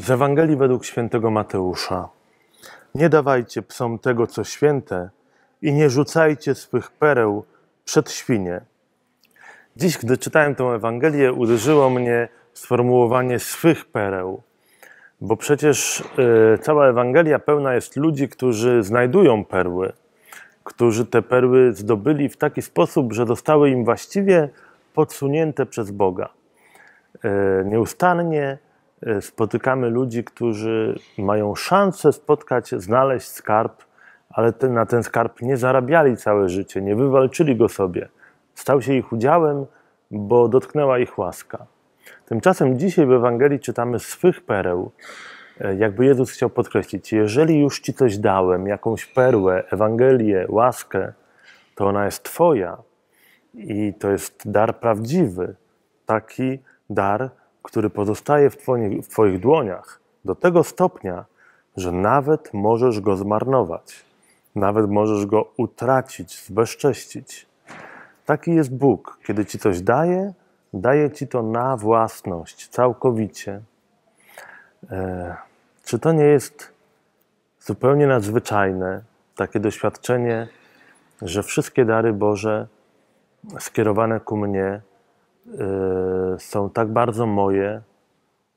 Z Ewangelii według świętego Mateusza. Nie dawajcie psom tego, co święte, i nie rzucajcie swych pereł przed świnie. Dziś, gdy czytałem tę Ewangelię, uderzyło mnie sformułowanie swych pereł, bo przecież y, cała Ewangelia pełna jest ludzi, którzy znajdują perły, którzy te perły zdobyli w taki sposób, że zostały im właściwie podsunięte przez Boga. Y, nieustannie spotykamy ludzi, którzy mają szansę spotkać, znaleźć skarb, ale ten, na ten skarb nie zarabiali całe życie, nie wywalczyli go sobie. Stał się ich udziałem, bo dotknęła ich łaska. Tymczasem dzisiaj w Ewangelii czytamy swych pereł. E, jakby Jezus chciał podkreślić, jeżeli już ci coś dałem, jakąś perłę, Ewangelię, łaskę, to ona jest Twoja i to jest dar prawdziwy, taki dar, który pozostaje w twoich, w twoich dłoniach do tego stopnia, że nawet możesz go zmarnować, nawet możesz go utracić, zbezcześcić. Taki jest Bóg. Kiedy ci coś daje, daje ci to na własność, całkowicie. E, czy to nie jest zupełnie nadzwyczajne, takie doświadczenie, że wszystkie dary Boże skierowane ku mnie są tak bardzo moje,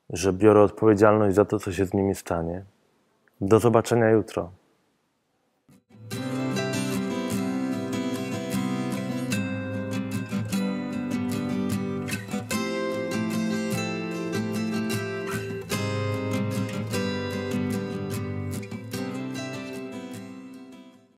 że biorę odpowiedzialność za to, co się z nimi stanie. Do zobaczenia jutro.